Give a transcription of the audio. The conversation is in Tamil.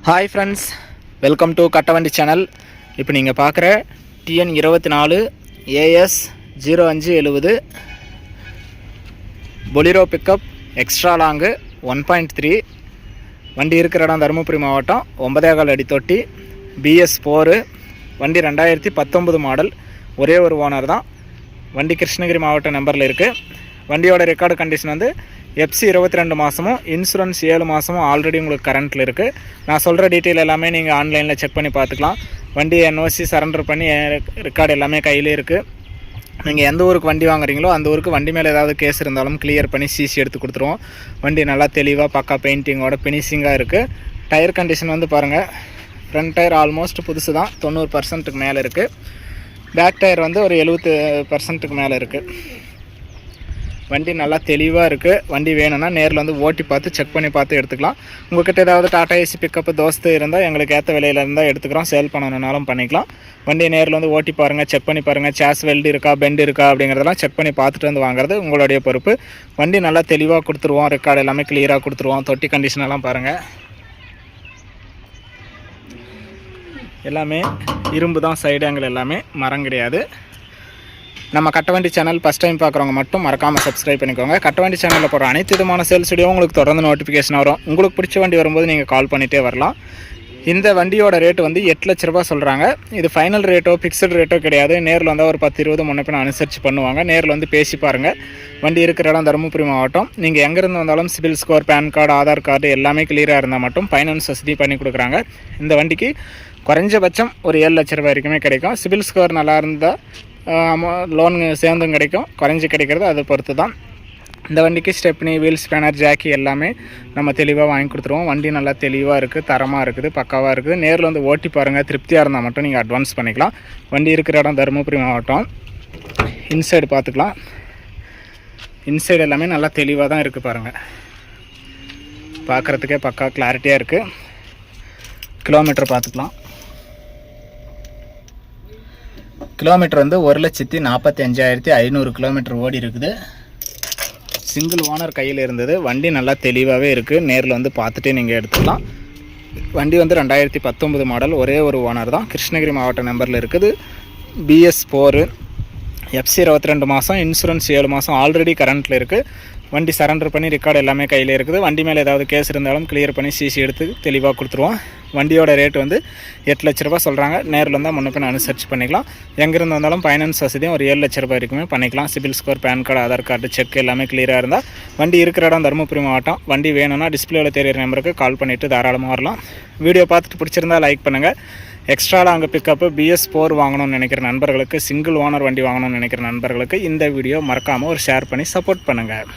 Hi friends welcome to Kattavandi channel இப்போ நீங்கள் பார்க்குற டிஎன் இருபத்தி நாலு ஏஎஸ் ஜீரோ அஞ்சு எழுபது Bolero pickup extra long one point three வண்டி இருக்கிற இடம் தருமபுரி மாவட்டம் ஒன்பதேகால் அடி தொட்டி பிஎஸ் ஃபோரு வண்டி ரெண்டாயிரத்தி பத்தொம்பது மாடல் ஒரே ஒரு ஓனர் தான். வண்டி கிருஷ்ணகிரி மாவட்ட நம்பரில் இருக்குது வண்டியோட ரெக்கார்டு கண்டிஷன் வந்து எஃப்சி இருபத்தி ரெண்டு மாதமும் இன்சூரன்ஸ் ஏழு மாதமும் ஆல்ரெடி உங்களுக்கு கரண்ட்டில் இருக்குது நான் சொல்கிற டீட்டெயில் எல்லாமே நீங்கள் ஆன்லைனில் செக் பண்ணி பார்த்துக்கலாம். வண்டி என்ஓசி சரண்டர் பண்ணி ரெக்கார்டு எல்லாமே கையிலே இருக்குது நீங்கள் எந்த ஊருக்கு வண்டி வாங்குறீங்களோ அந்த ஊருக்கு வண்டி மேலே ஏதாவது கேஸ் இருந்தாலும் கிளியர் பண்ணி சிசி எடுத்து கொடுத்துருவோம். வண்டி நல்லா தெளிவாக பக்கா பெயிண்டிங்கோட ஃபினிஷிங்காக இருக்குது டயர் கண்டிஷன் வந்து பாருங்கள் ஃப்ரண்ட் டயர் ஆல்மோஸ்ட் புதுசு தான் தொண்ணூறு பர்சன்ட்டுக்கு மேலே இருக்குது பேக் டயர் வந்து ஒரு எழுபத்து பர்சன்ட்டுக்கு மேலே இருக்குது வண்டி நல்லா தெளிவாக இருக்குது வண்டி வேணும்னா நேரில் வந்து ஓட்டி பார்த்து செக் பண்ணி பார்த்து எடுத்துக்கலாம். உங்கள்கிட்ட ஏதாவது டாடா ஏசி பிக்கப்பு தோஸ்து இருந்தால் எங்களுக்கு ஏற்ற விலையில் இருந்தால் எடுத்துக்கிறோம். சேல் பண்ணணுன்னாலும் பண்ணிக்கலாம். வண்டியை நேரில் வந்து ஓட்டி பாருங்கள் செக் பண்ணி பாருங்கள் சேஸ் வெல்டு இருக்கா பெண்ட் இருக்கா அப்படிங்கிறதெல்லாம் செக் பண்ணி பார்த்துட்டு வந்து வாங்குறது உங்களுடைய பொறுப்பு. வண்டி நல்லா தெளிவாக கொடுத்துருவோம். ரெக்கார்டு எல்லாமே கிளியராக கொடுத்துருவோம். தொட்டி கண்டிஷனெல்லாம் பாருங்கள் எல்லாமே இரும்பு தான் சைடு ஆங்கிள் எல்லாமே மரம் கிடையாது. நம்ம கட்டவண்டி சேனல் ஃபஸ்ட் டைம் பார்க்குறவங்க மட்டும் மறக்காமல் சப்ஸ்கிரைப் பண்ணிக்கோங்க. கட்டவண்டி சேனலில் போகிற அனைத்து விதமான சேல்ஸ் வீடியோ உங்களுக்கு தொடர்ந்து நோட்டிஃபிகேஷன் வரும். உங்களுக்கு பிடிச்ச வண்டி வரும்போது நீங்கள் கால் பண்ணிகிட்டே வரலாம். இந்த வண்டியோட ரேட்டு வந்து எட்டு லட்ச ரூபா சொல்கிறாங்க இது ஃபைனல் ரேட்டோ ஃபிக்ஸ்டு ரேட்டோ கிடையாது. நேரில் வந்தால் ஒரு பத்து இருபது முன்னப்பின் அனுசரித்து பண்ணுவாங்க. நேரில் வந்து பேசி பாருங்கள் வண்டி இருக்கிற இடம் தருமபுரி மாவட்டம். நீங்கள் எங்கேருந்து வந்தாலும் CIBIL score PAN card Aadhaar card எல்லாமே கிளியராக இருந்தால் மட்டும் ஃபைனான்ஸ் வசதி பண்ணி கொடுக்குறாங்க. இந்த வண்டிக்கு குறைஞ்சபட்சம் ஒரு ஏழு லட்ச ரூபாய் வரைக்குமே கிடைக்கும். சிபில் ஸ்கோர் நல்லா இருந்தால் லோன் சேர்ந்தும் கிடைக்கும். குறைஞ்சி கிடைக்கிறது அதை பொறுத்து தான் இந்த வண்டிக்கு ஸ்டெப்னி வீல் ஸ்பேனர் ஜாக்கி எல்லாமே நம்ம தெளிவாக வாங்கி கொடுத்துருவோம். வண்டி நல்லா தெளிவாக இருக்குது தரமாக இருக்குது பக்காவாக இருக்குது. நேரில் வந்து ஓட்டி பாருங்கள் திருப்தியாக இருந்தால் மட்டும் நீங்கள் அட்வான்ஸ் பண்ணிக்கலாம். வண்டி இருக்கிற இடம் தருமபுரி மாவட்டம். இன்சைடு பார்த்துக்கலாம். இன்சைடு எல்லாமே நல்லா தெளிவாக தான் இருக்குது பாருங்கள் பார்க்குறதுக்கே பக்கா கிளாரிட்டியாக இருக்குது கிலோமீட்டர் பார்த்துக்கலாம். கிலோமீட்டர் வந்து ஒரு லட்சத்தி நாற்பத்தி அஞ்சாயிரத்தி ஐநூறு கிலோமீட்டர் ஓடி இருக்குது. சிங்கிள் ஓனர் கையில் இருந்தது. வண்டி நல்லா தெளிவாகவே இருக்குது நேரில் வந்து பார்த்துட்டே நீங்கள் எடுத்துக்கலாம். வண்டி வந்து ரெண்டாயிரத்தி பத்தொம்பது மாடல். ஒரே ஒரு ஓனர் தான். கிருஷ்ணகிரி மாவட்ட நம்பரில் இருக்குது. பிஎஸ் ஃபோரு எஃப்சி இருபத்தி ரெண்டு மாதம் இன்சூரன்ஸ் ஏழு மாதம் ஆல்ரெடி கரண்ட்டில் இருக்குது வண்டி சரண்டர் பண்ணி ரெக்கார்டு எல்லாமே கையில் இருக்குது. வண்டி மேலே ஏதாவது கேஸ் இருந்தாலும் கிளியர் பண்ணி சிசி எடுத்து தெளிவாக கொடுத்துருவோம். வண்டியோட ரேட் வந்து எட்டு லட்ச ரூபா சொல்கிறாங்க நேரில் இருந்தால் முன்ன பின் அனுசரித்து பண்ணிக்கலாம். எங்கேருந்து வந்தாலும் ஃபைனான்ஸ் வசதியும் ஒரு ஏழு லட்ச ரூபா வரைக்குமே பண்ணிக்கலாம். CIBIL score PAN card Aadhaar card check எல்லாமே கிளியராக இருந்தால் வண்டி இருக்கிற இடம் தருமபுரி மாவட்டம். வண்டி வேணும்னா டிஸ்பிளேவில் தெரியிற நம்பருக்கு கால் பண்ணிவிட்டு தாராளமாக வரலாம். வீடியோ பார்த்துட்டு பிடிச்சிருந்தால் லைக் பண்ணுங்கள் எக்ஸ்ட்ராவில் அங்கே பிக்கப்பு பிஎஸ் ஃபோர் வாங்கணும்னு நினைக்கிற நண்பர்களுக்கு சிங்கிள் ஓனர் வண்டி வாங்கணும்னு நினைக்கிற நண்பர்களுக்கு இந்த வீடியோ மறக்காமல் ஒரு ஷேர் பண்ணி சப்போர்ட் பண்ணுங்கள்